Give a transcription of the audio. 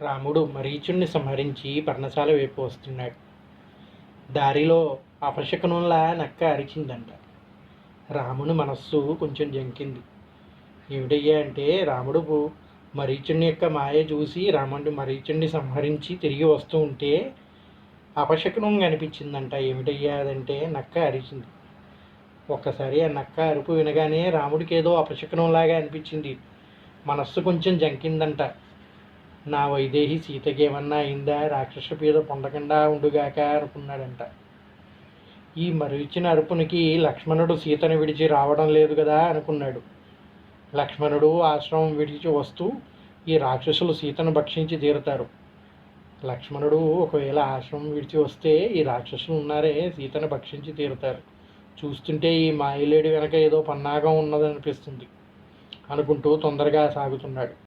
రాముడు మరీచుణ్ణి సంహరించి పర్ణశాల వైపు వస్తున్నాడు. దారిలో అపశకునంలా నక్క అరిచిందంట. రాముని మనస్సు కొంచెం జంకింది. ఏమిటయ్యా అంటే రాముడు మరీచుణ్ణి యొక్క మాయ చూసి రాముడు మరీచుణ్ణి సంహరించి తిరిగి వస్తూ ఉంటే అపశకునం కనిపించిందంట. ఏమిటయ్యా అదంటే నక్క అరిచింది. ఒక్కసారి ఆ నక్క అరుపు వినగానే రాముడికి ఏదో అపశకునంలాగా అనిపించింది. మనస్సు కొంచెం జంకిందంట. నా వైదేహి సీతకేమన్నా అయిందా? రాక్షస పీడ పొందకుండా ఉండుగాక అనుకున్నాడంట. ఈ మరిచిన అరుపునికి లక్ష్మణుడు సీతను విడిచి రావడం లేదు కదా అనుకున్నాడు. లక్ష్మణుడు ఆశ్రమం విడిచి వస్తూ ఈ రాక్షసులు సీతను భక్షించి తీరుతారు. లక్ష్మణుడు ఒకవేళ ఆశ్రమం విడిచి వస్తే ఈ రాక్షసులు ఉన్నారే సీతను భక్షించి తీరుతారు. చూస్తుంటే ఈ మాయలేడి వెనక ఏదో పన్నాగం ఉన్నదనిపిస్తుంది అనుకుంటూ తొందరగా సాగుతున్నాడు.